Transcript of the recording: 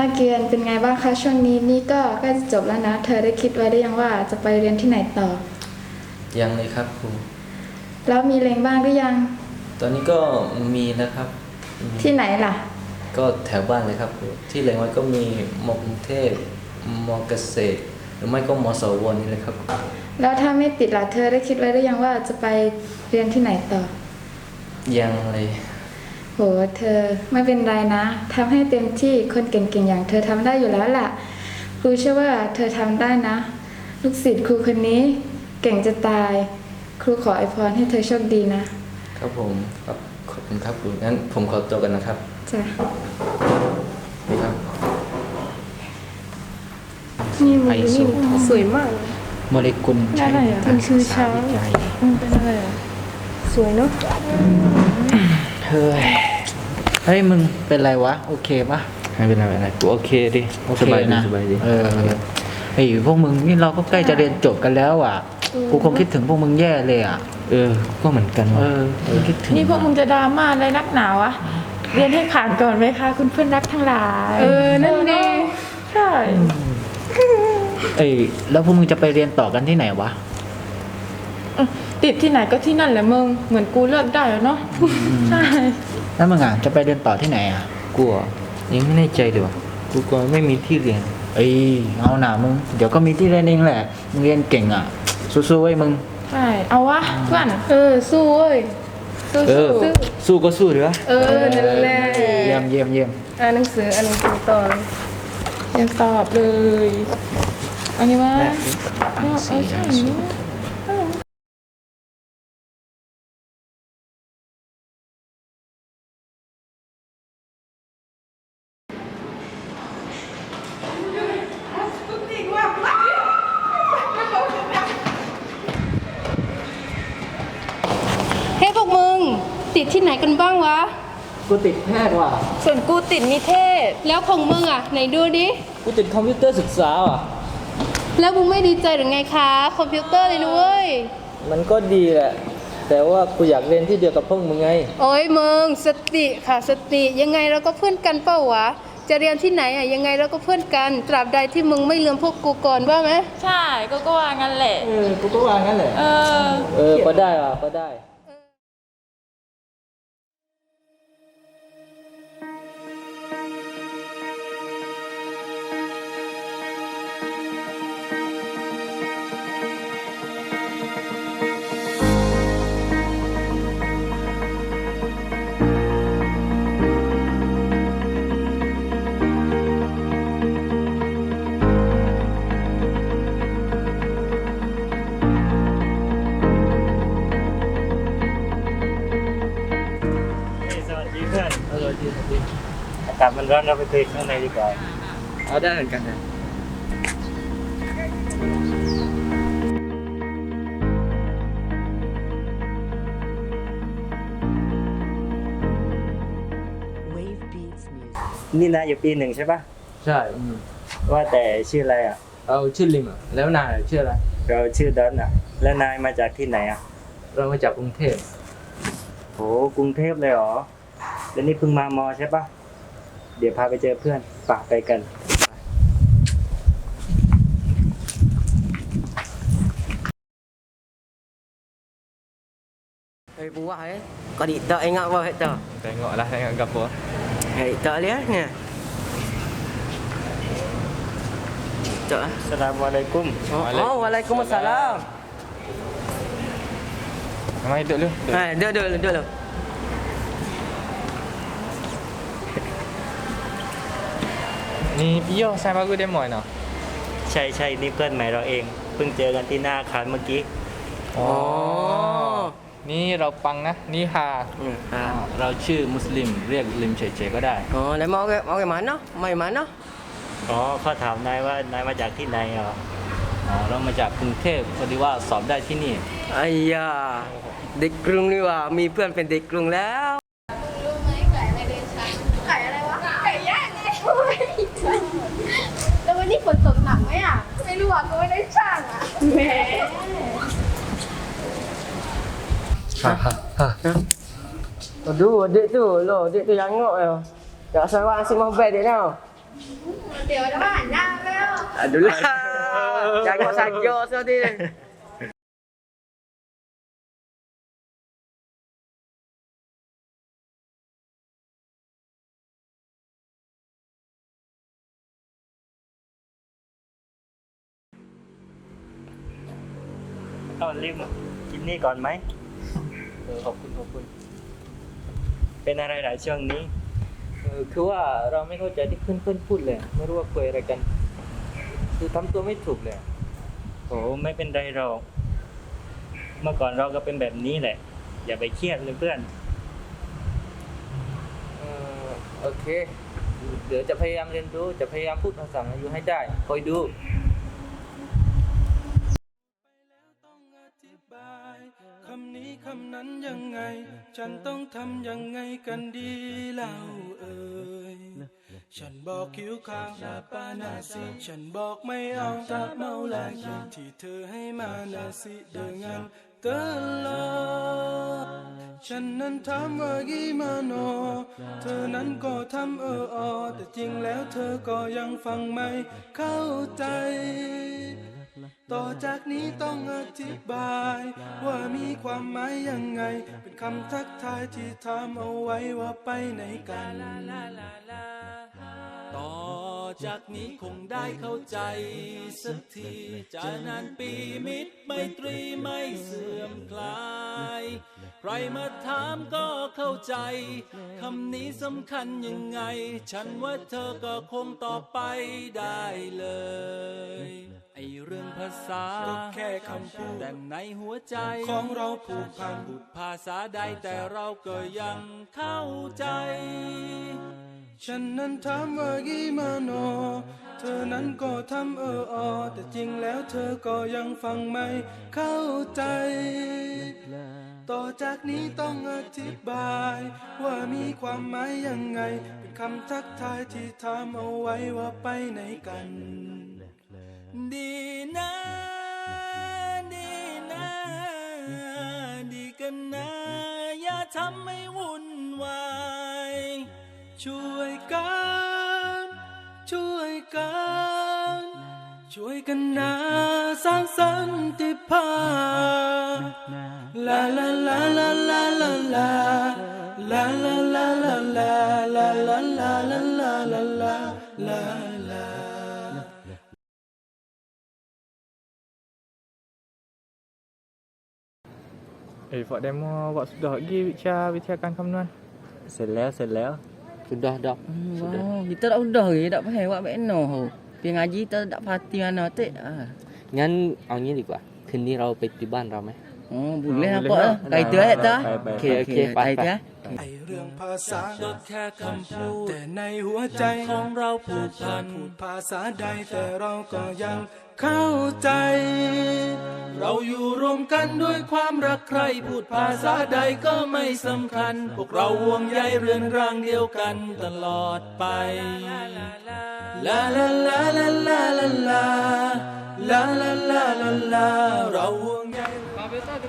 นักเรียนเป็นไงบ้างคะช่วงนี้นี่ก็ใกล้จะจบแล้วนะ เธอได้คิดไว้ได้ยังว่าจะไปเรียนที่ไหนต่อ ยังเลยครับครูแล้วมีเลงบ้างหรือยัง ตอนนี้ก็มีแล้วครับอืมที่ไหนล่ะ ก็แถวบ้านเลยครับครูที่เล็งไว้ก็มีมกรุงเทพมเกษตร หรือไม่ก็มสวนี่เลยครับครูแล้วถ้าไม่ติดล่ะเธอได้คิดไว้ได้ยังว่าจะไปเรียนที่ไหนต่อ ยังเลย โหเธอไม่เป็นไรนะทำให้เต็มที่คนเก่งๆอย่าง เธอทำได้อยู่แล้วล่ะครูเชื่อว่าเธอทำได้นะ ลูกศิษย์ครูคนนี้เก่งจะตาย ครูขออวยพรให้เธอโชคดีนะ ครับผมครับขอบคุณครับครูงั้นผมขอตัวกันนะครับจ้ะนี่ครับนี่มันไอโซนี่สวยมากเลยโมเลกุลใช้อะไรอะมันคือช้างวิจัยอืมเป็นอะไรอะสวยเนาะ เฮ้ย เฮ้ยมึงเป็นไรวะ โอเคปะไม่เป็นไรไม่เป็นไรกูโอเคดิโอเคสบายดีนะสบายดีเออไอ้ยพวกมึงนี่เราก็ใกล้จะเรียนจบกันแล้วอะกูคงคิดถึงพวกมึงแย่เลยอะ เออ ก็เหมือนกันเอว่ะอกูคิดถึง นี่พวกมึงจะดราม่าอะไรนักหนาวะ เรียนให้ผ่านก่อนไหมคะคุณเพื่อนรักทั้งหลาย เออ นั่นดีใช่ เอ้ยแล้วพวกมึงจะไปเรียนต่อกันที่ไหนวะเออ ติดที่ไหนก็ที่นั่นแหละมึง เหมือนกูเลือกได้แล้วเนาะใช่แล้วมึงอะจะไปเรียนต่อที่ไหนอะกูอะยังไม่แน่ใจเลยว่ะกูก็ไม่มีที่เรียน เอ้ยเอาหน่ามึงเดี๋ยวก็มีที่เรียนเองแหละมึงเรียนเก่งอะสู้ๆไว้ยมึง ใช่เอาวะเพื่อนเออสู้เว้ยสู้เออ สู้สู้ก็สู้เถอะเออนั่นแหละเยี่ยมเยี่ยมเยี่ยมอ่านหนังสืออ่านหนังสือต่อเลยยังตอบเลย อันนี้ว่าเออใช่เออ เฮ้ยพวกมึง ติดที่ไหนกันบ้างวะ กูติดแพทย์ว่ะ ส่วนกูติดนิเทศ แล้วของมึงอะ ไหนดูดิ กูติดคอมพิวเตอร์ศึกษาอะ แล้วมึงไม่ดีใจหรือไงคะ คอมพิวเตอร์เลยนะเว้ย มันก็ดีแหละ แต่ว่ากูอยากเรียนที่เดียวกับพวกมึงไง โอ้ยมึงสติค่ะสติยังไงเราก็เพื่อนกันเปล่าวะ จะเรียนที่ไหนอะยังไงเราก็เพื่อนกัน ตราบใดที่มึงไม่ลืมพวกกูก่อนว่าไหม ใช่ก็ก็ว่างั้นแหละ เออ กูก็ว่างั้นแหละ เออ เออ ก็ได้ว่ะ ก็ได้ อากาศมันร้อนเราไปคุยข้างในดีกว่าเอาได้เหมือนกันนะนี่นายอยู่ปีหนึ่งใช่ปะใช่อืมว่าแต่ชื่ออะไรอะเอาชื่อลิมอะแล้วนายชื่ออะไรเราชื่อดอนอะ แล้วนายมาจากที่ไหนอะเรามาจากกรุงเทพโหกรุงเทพเลยเหรอแล้วนี่เพิ่งมามอใช่ปะ เดี๋ยวพาไปเจอเพื่อนปะไปกัน Hei buah eh. Kau di tak ingat apa tu? Tengoklah, tengok gapo. Hei tak lihat ni. Tak. ah. Assalamualaikum Oh, oh Waalaikumsalam. Mai duduk dulu. Ha, duduk duduk duduk. duduk. Ni Pio saya baru demo no. ใช่ใช่นี่เพื่อนใหม่เราเอง เพิ่งเจอกันที่หน้าอาคารเมื่อกี้ Oh. นี่เราปังนะ นี่ฮา Hmm. Ha. เราชื่อมุสลิมเรียกลิมเฉยๆก็ได้ Oh, dah mau ke mau ke mana? Mai mana? อ๋อเขาถามนายว่านายมาจากที่ไหนเหรออ๋อเรามาจากกรุงเทพพอดีว่าสอบได้ที่นี่ Ayya. เด็กกรุงนี่ว่ามีเพื่อนเป็นเด็กกรุงแล้ว Ha, ha, ha. Aduh, adik tu. Loh, adik tu jangok ya. Tak asal orang asyik mobile dia tau. Dia dah mana? Aduh lah. Jangok saja sahaja. าแล้ว Aduh lah. Jangan saja tadi. ๆเอาลิมกินนี่ก่อนไหมเออขอบคุณขอบคุณ เป็นอะไรหลายช่วงนี้เออคือว่าเราไม่เข้าใจที่เพื่อนเพื่อนๆพูดเลย ไม่รู้ว่าคุยอะไรกัน คือทำตัวไม่ถูกเลยโอ้ไม่เป็นไรหรอกเมื่อก่อนเราก็เป็นแบบนี้แหละ อย่าไปเครียดเลยเพื่อนเออโอเค เดี๋ยวจะพยายามเรียนรู้ จะพยายามพูดภาษาอายุให้ได้คอยดู คำนี้คำนั้นยังไง ฉันต้องทำยังไงกันดีเล่าเอ่ยฉันบอกคิ้วข้างลาปานาสิฉันบอกไม่เอาตาเมาแลกที่เธอให้มานาสิเดินงานตลอดฉันนั้นถามว่ากี่มาโน เธอนั้นก็ทำเอออแต่จริงแล้วเธอก็ยังฟังไม่เข้าใจ ต่อจากนี้ต้องอธิบาย ว่ามีความหมายยังไง เป็นคำทักทายที่ถามเอาไว้ว่าไปไหนกันต่อจากนี้คงได้เข้าใจสักทีจะนานปีมิตรไมตรีไม่เสื่อมคลาย ใครมาถามก็เข้าใจคำนี้สำคัญยังไง ฉันว่าเธอก็คงตอบไปได้เลย ภาษาก็แค่คำพูดแต่ในหัวใจของเราผูกพันพูดภาษาใดแต่เราก็ยังเข้าใจ ฉันนั้นถามว่ากี่มาโน เธอนั้นก็ทำเออออแต่จริงแล้วเธอก็ยังฟังไม่เข้าใจต่อจากนี้ต้องอธิบาย ว่ามีความหมายยังไง เป็นคำทักทายที่ถามเอาไว้ว่าไปไหนกัน ดีนะดีนะดีกันนะอย่าทำให้วุ่นวายช่วยกัน ช่วยกัน ช่วยกันนะสร้างสันติภาพลาลาลาลาลาลาลาลาลาลาลาลาลาลาลาลาลาลา ลาลาลา Eh, Pak Demo buat sudah lagi bicara bicarakan kemana? เสร็จแล้วเสร็จแล้ว Sudah dah. Sudah. Oh, kita tak udah ke, tak faham buat beno. Pergi ngaji kita tak pasti mana tak. Ah. งั้นเอางี้ดีกว่า คืนนี้เราไปที่บ้านเราไหม Oh, boleh Oh, apa? boleh lah. Kai tu eh tak? Baik, baik, baik. Okey, okey, kai baik, tu eh. ไอเรื่องภาษาก็แค่คำพูดแต่ในหัวใจของเราผูกพัน พูดภาษาใดแต่เราก็ยัง เข้าใจ เราอยู่รวมกันด้วยความรักใครพูดภาษาใดก็ไม่สำคัญ พวกเราห่วงใยเรือนร่างเดียวกันตลอดไป ลาลาลาลาลาลาลาลาลาลาลาเราห่วงใย Kau betul tu